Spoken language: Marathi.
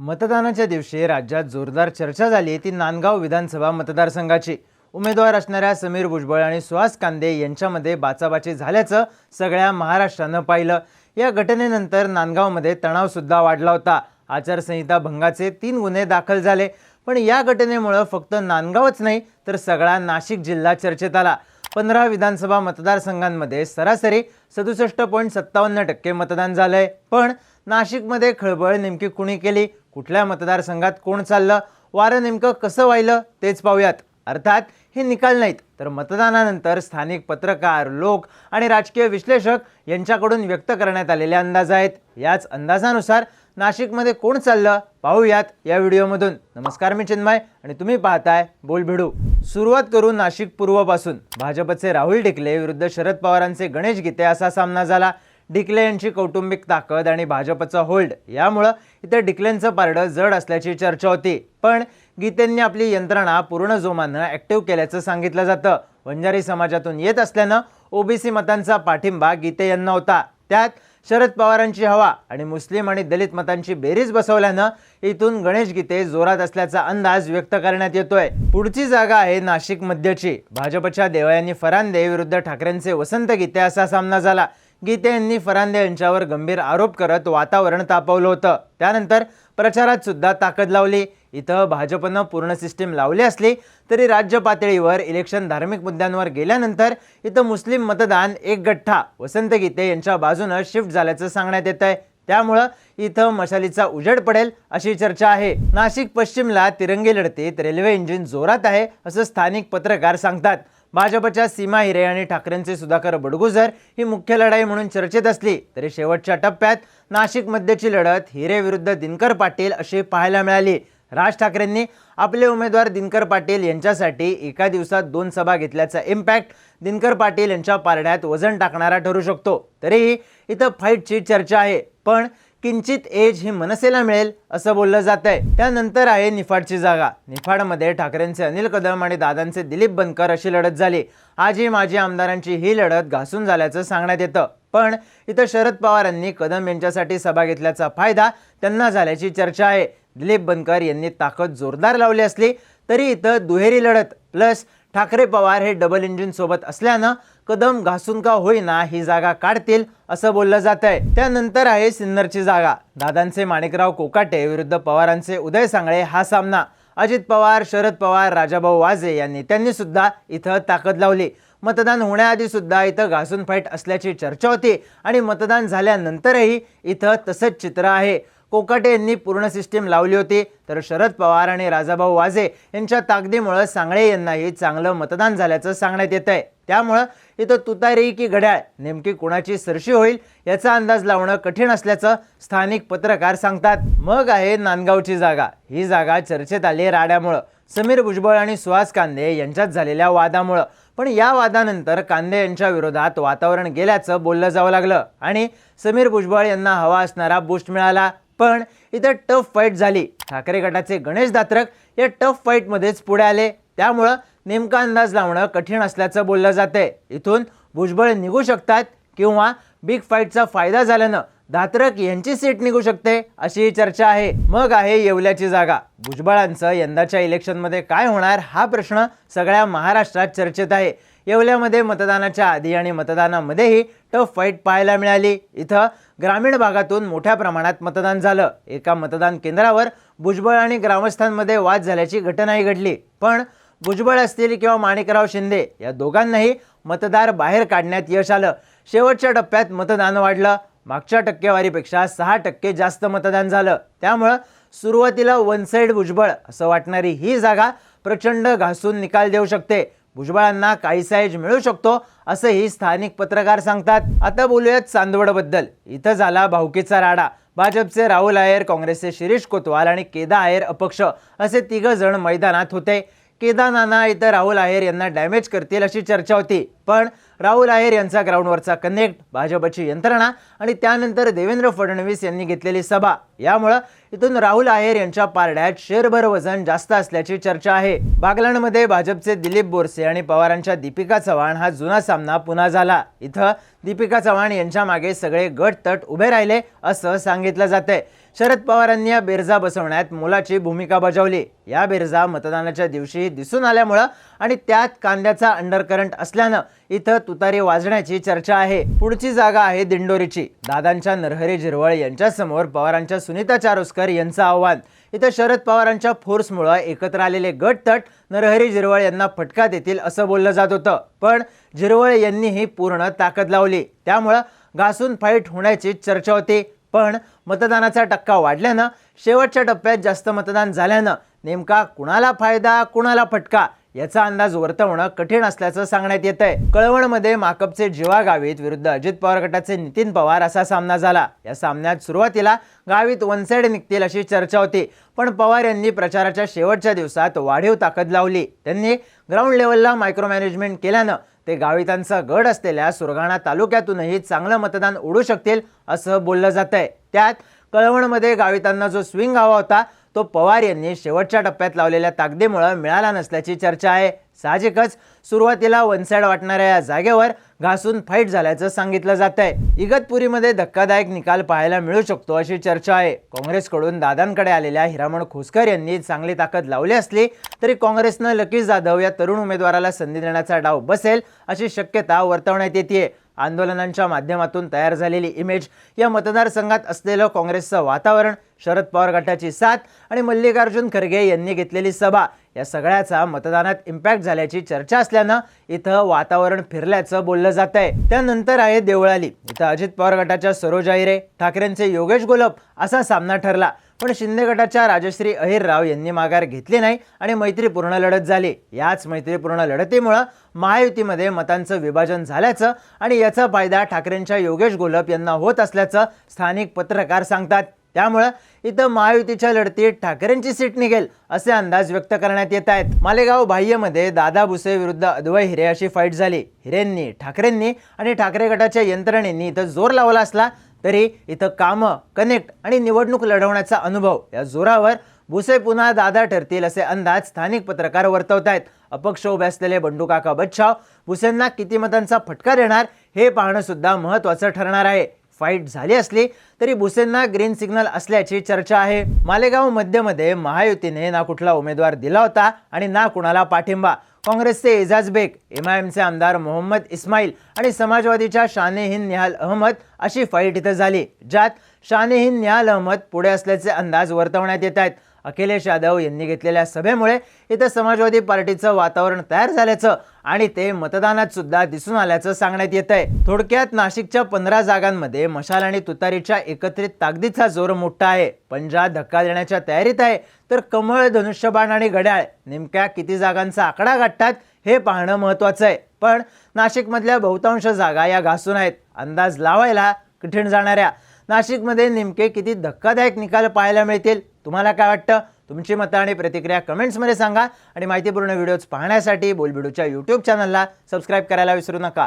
मतदानाच्या दिवशी राज्यात जोरदार चर्चा झाली ती नांदगाव विधानसभा मतदारसंघाची. उमेदवार असणाऱ्या समीर भुजबळ आणि सुहास कांदे यांच्यामध्ये बाचाबाची झाल्याचं सगळ्या महाराष्ट्रानं पाहिलं. या घटनेनंतर नांदगावमध्ये तणावसुद्धा वाढला होता. आचारसंहिता भंगाचे तीन गुन्हे दाखल झाले. पण या घटनेमुळं फक्त नांदगावच नाही तर सगळा नाशिक जिल्हा चर्चेत आला. पंधरा विधानसभा मतदारसंघांमध्ये सरासरी सदुसष्ट पॉईंट सत्तावन्न टक्के मतदान झालंय. पण नाशिकमध्ये खळबळ नेमकी कुणी केली? कुठल्या मतदारसंघात कोण चाललं वारं नेमकं कसं व्हायलं तेच पाहूयात. अर्थात हे निकाल नाहीत तर मतदानानंतर स्थानिक पत्रकार लोक आणि राजकीय विश्लेषक यांच्याकडून व्यक्त करण्यात आलेले अंदाज आहेत. याच अंदाजानुसार नाशिकमध्ये कोण चाललं पाहूयात या व्हिडिओमधून. नमस्कार मी चिन्मय आणि तुम्ही पाहताय बोल भिडू सुरुवात करू नाशिक पूर्वपासून. भाजपचे राहुल ढिकले विरुद्ध शरद पवारांचे गणेश गीते असा सामना झाला. डिकले यांची कौटुंबिक ताकद आणि भाजपचा होल्ड. यामुळं इथं डिकलेंचं पारडं जड असल्याची चर्चा होती. पण गीतेंनी आपली यंत्रणा पूर्ण जोमानं ॲक्टिव्ह केल्याचं सांगितलं जातं. वंजारी समाजातून येत असल्यानं ओबीसी मतांचा पाठिंबा गीते यांना होता. त्यात शरद पवारांची हवा आणि मुस्लिम आणि दलित मतांची बेरीज बसवल्यानं इथून गणेश गीते जोरात असल्याचा अंदाज व्यक्त करण्यात येतोय. पुढची जागा आहे नाशिक मध्यची. भाजपच्या देवयानी फरांदे विरुद्ध ठाकरेंचे वसंत गीते असा सामना झाला. गीते यांनी फरांदे यांच्यावर गंभीर आरोप करत वातावरण तापवलं होतं. त्यानंतर प्रचारात सुद्धा ताकद लावली. इथं भाजपनं पूर्ण सिस्टीम लावली असली तरी राज्य पातळीवर इलेक्शन धार्मिक मुद्द्यांवर गेल्यानंतर इथं मुस्लिम मतदान एक गठ्ठा. वसंत गीते यांच्या बाजूनं शिफ्ट झाल्याचं सांगण्यात येत आहे त्यामुळं इथं मशालीचा उजेड पडेल अशी चर्चा आहे. नाशिक पश्चिमला तिरंगी लढतीत रेल्वे इंजिन जोरात आहे असं स्थानिक पत्रकार सांगतात. भाजपच्या सीमा हिरे आणि ठाकरेंचे सुधाकर बडगुजर ही मुख्य लढाई म्हणून चर्चेत असली तरी शेवटच्या टप्प्यात नाशिकमध्येची लढत हिरे विरुद्ध दिनकर पाटील अशी पाहायला मिळाली. राज ठाकरेंनी आपले उमेदवार दिनकर पाटील यांच्यासाठी एका दिवसात दोन सभा घेतल्याचा इम्पॅक्ट दिनकर पाटील यांच्या पारड्यात वजन टाकणारा ठरू शकतो. तरीही इथं फाईटची चर्चा आहे. पण किंचित एज ही मनसेला मिळेल असं बोललं जात आहे त्यानंतर आहे निफाडची जागा. निफाडमध्ये ठाकरेंचे अनिल कदम आणि दादांचे दिलीप बनकर अशी लढत झाली. आजी माजी आमदारांची ही लढत घासून झाल्याचं सांगण्यात येतं. पण इथं शरद पवारांनी कदम यांच्यासाठी सभा घेतल्याचा फायदा त्यांना झाल्याची चर्चा आहे. दिलीप बनकर यांनी ताकद जोरदार लावली असली तरी इथं दुहेरी लढत प्लस ठाकरे पवार हे डबल इंजिन सोबत असल्यानं कदम घासून का होईना ही जागा काढतील असं बोललं जात आहे त्यानंतर आहे सिन्नरची जागा. दादांचे माणिकराव कोकाटे विरुद्ध पवारांचे उदय सांगळे हा सामना. अजित पवार शरद पवार राजाभाऊ वाजे यांनी त्यांनी सुद्धा इथं ताकद लावली. मतदान होण्याआधी सुद्धा इथं घासून फाईट असल्याची चर्चा होती आणि मतदान झाल्यानंतरही इथं तसंच चित्र आहे. कोकाटे यांनी पूर्ण सिस्टीम लावली होती. तर शरद पवार आणि राजाभाऊ वाजे यांच्या ताकदीमुळं सांगळे यांनाही चांगलं मतदान झाल्याचं सांगण्यात येत आहे त्यामुळं इथं तुतारी की घड्याळ नेमकी कुणाची सरशी होईल याचा अंदाज लावणं कठीण असल्याचं स्थानिक पत्रकार सांगतात. मग आहे नांदगावची जागा. ही जागा चर्चेत आली राड्यामुळं. समीर भुजबळ आणि सुहास कांदे यांच्यात झालेल्या वादामुळं. पण या वादानंतर कांदे यांच्या विरोधात वातावरण गेल्याचं बोललं जावं लागलं आणि समीर भुजबळ यांना हवा असणारा बूस्ट मिळाला. पण इथं टफ फाईट झाली. ठाकरे गटाचे गणेश दात्रक या टफ फाईटमध्येच पुढे आले. त्यामुळं नेमका अंदाज लावणं कठीण असल्याचं बोललं जाते इथून भुजबळ निघू शकतात किंवा बिग फाईटचा फायदा झाल्यानं दात्रक यांची सीट निघू शकते अशी चर्चा आहे. मग आहे येवल्याची जागा. भुजबळांचं यंदाच्या इलेक्शनमध्ये काय होणार हा प्रश्न सगळ्या महाराष्ट्रात चर्चेत आहे. येवल्यामध्ये मतदानाच्या आधी आणि मतदानामध्येही टफ फाईट पाहायला मिळाली. इथं ग्रामीण भागातून मोठ्या प्रमाणात मतदान झालं. एका मतदान केंद्रावर भुजबळ आणि ग्रामस्थांमध्ये वाद झाल्याची घटनाही घडली. पण भुजबळ असतील किंवा माणिकराव शिंदे या दोघांनाही मतदार बाहेर काढण्यात यश आलं. शेवटच्या टप्प्यात मतदान वाढलं. मागच्या टक्केवारीपेक्षा सहा टक्के जास्त मतदान झालं. त्यामुळं सुरुवातीला वन साईड भुजबळ असं वाटणारी ही जागा प्रचंड घासून निकाल देऊ शकते. भुजबळांना काही साईज मिळू शकतो असंही स्थानिक पत्रकार सांगतात. आता बोलूयात चांदवडबद्दल. इथं झाला भाऊकीचा राडा. भाजपचे राहुल आयर काँग्रेसचे शिरीष कोतवाल आणि केदा आयर अपक्ष असे तिघ जण मैदानात होते. केदानाना इथं राहुल आहेर यांना डॅमेज करतील अशी चर्चा होती. पण राहुल आहेर यांचा ग्राउंडवरचा कनेक्ट भाजपची यंत्रणा आणि त्यानंतर देवेंद्र फडणवीस यांनी घेतलेली सभा. यामुळं इथून राहुल आहेर यांच्या पारड्यात शेरभर वजन जास्त असल्याची चर्चा आहे. बागलाणमध्ये भाजपचे दिलीप बोरसे आणि पवारांच्या दीपिका चव्हाण हा जुना सामना पुन्हा झाला. इथं दीपिका चव्हाण यांच्या मागे सगळे गट तट उभे राहिले असं सांगितलं जातंय. शरद पवारांनी या बेरजा बसवण्यात मोलाची भूमिका बजावली. या बेरजा मतदानाच्या दिवशी दिसून आल्यामुळं आणि त्यात कांद्याचा अंडरकरंट असल्यानं इथं तुतारी वाजण्याची चर्चा आहे. पुढची जागा आहे दिंडोरीची. दादांच्या नरहरी झिरवळ यांच्यासमोर पवारांच्या सुनीता चारोस्कर यांचं आव्हान. इथं शरद पवारांच्या फोर्समुळं एकत्र आलेले गट तट नरहरी झिरवळ यांना फटका देतील असं बोललं जात होतं. पण झिरवळ यांनीही पूर्ण ताकद लावली. त्यामुळं घासून फाईट होण्याची चर्चा होती. पण मतदानाचा टक्का वाढल्यानं शेवटच्या टप्प्यात जास्त मतदान झाल्यानं नेमका कुणाला फायदा कुणाला फटका? याचा अंदाज वर्तवणं कठीण असल्याचं सांगण्यात येत आहे कळवणमध्ये माकपचे जीवा गावित विरुद्ध अजित पवार गटाचे नितीन पवार असा सामना झाला. या सामन्यात सुरुवातीला गावित वन साईड निघतील अशी चर्चा होती. पण पवार यांनी प्रचाराच्या शेवटच्या दिवसात वाढीव ताकद लावली. त्यांनी ग्राउंड लेवलला मायक्रो मॅनेजमेंट केल्यानं ते गावितांचा गड असलेल्या सुरगाणा तालुक्यातूनही चांगलं मतदान उडू शकतील असं बोललं जात आहे त्यात कळवणमध्ये गावितांना जो स्विंग हवा होता तो पवार यांनी शेवटच्या टप्प्यात लावलेल्या ताकदीमुळं मिळाला नसल्याची चर्चा आहे. साहजिकच सुरुवातीला वन साईड वाटणाऱ्या या जागेवर घासून फाईट झाल्याचं सांगितलं जात आहे इगतपुरीमध्ये धक्कादायक निकाल पाहायला मिळू शकतो अशी चर्चा आहे. काँग्रेसकडून दादांकडे आलेल्या हिरामण खोसकर यांनी चांगली ताकद लावली असली तरी काँग्रेसनं लकी जाधव या तरुण उमेदवाराला संधी देण्याचा डाव बसेल अशी शक्यता वर्तवण्यात येते आंदोलनांच्या माध्यमातून तयार झालेली इमेज या मतदारसंघात असलेलं काँग्रेसचं वातावरण शरद पवार गटाची साथ आणि मल्लिकार्जुन खरगे यांनी घेतलेली सभा या सगळ्याचा मतदानात इम्पॅक्ट झाल्याची चर्चा असल्यानं इथं वातावरण फिरल्याचं बोललं जात आहे त्यानंतर आहे देवळाली. इथं अजित पवार गटाच्या सरोज अहिरे ठाकरेंचे योगेश गोलप असा सामना ठरला. पण शिंदे गटाच्या राजश्री अहिरराव यांनी माघार घेतली नाही आणि मैत्रीपूर्ण लढत झाली. याच मैत्रीपूर्ण लढतीमुळं महायुतीमध्ये मतांचं विभाजन झाल्याचं आणि याचा फायदा ठाकरेंच्या योगेश गोलप यांना होत असल्याचं स्थानिक पत्रकार सांगतात. त्यामुळं इथं महायुतीच्या लढतीत ठाकरेंची सीट निघेल असे अंदाज व्यक्त करण्यात येत आहेत. मालेगाव बाह्यमध्ये दादा भुसे विरुद्ध अद्वय हिरे अशी फाईट झाली. हिरेंनी ठाकरेंनी आणि ठाकरे गटाच्या यंत्रणेंनी इथं जोर लावला असला तरी इथं कामं कनेक्ट आणि निवडणूक लढवण्याचा अनुभव या जोरावर भुसे पुन्हा दादा ठरतील असे अंदाज स्थानिक पत्रकार वर्तवत आहेत. अपक्ष उभे असलेले बंडू काका बच्छाव भुसेंना किती मतांचा फटका देणार हे पाहणं सुद्धा महत्त्वाचं ठरणार आहे. फाईट झाली असली तरी भुसेंना ग्रीन सिग्नल असल्याची चर्चा आहे. मालेगाव मध्यमध्ये महायुतीने ना कुठला उमेदवार दिला होता आणि ना कुणाला पाठिंबा. काँग्रेसचे एजाज बेग एमआयएमचे आमदार मोहम्मद इस्माईल आणि समाजवादीच्या शानेहिन निहाल अहमद अशी फाईट इथं झाली ज्यात शानेहिन निहाल अहमद पुढे असल्याचे अंदाज वर्तवण्यात येत आहेत. अखिलेश यादव यांनी घेतलेल्या सभेमुळे इथं समाजवादी पार्टीचं वातावरण तयार झाल्याचं आणि ते मतदानात सुद्धा दिसून आल्याचं सांगण्यात येत आहे थोडक्यात नाशिकच्या पंधरा जागांमध्ये मशाल आणि तुतारीच्या एकत्रित ताकदीचा जोर मोठा आहे. पंजा धक्का देण्याच्या तयारीत आहे. तर कमळ धनुष्यबाण आणि घड्याळ नेमक्या किती जागांचा आकडा गाठतात हे पाहणं महत्त्वाचं आहे. पण नाशिकमधल्या बहुतांश जागा या घासून आहेत. अंदाज लावायला कठीण जाणाऱ्या. नाशिकमध्ये नेमके किती धक्कादायक निकाल पाहायला मिळतील? तुम्हाला काय वाटतं? तुमची मतं आणि प्रतिक्रिया कमेंट्समध्ये सांगा. आणि माहितीपूर्ण व्हिडिओज पाहण्यासाठी बोलबिडूच्या यूट्यूब चॅनलला सबस्क्राईब करायला विसरू नका.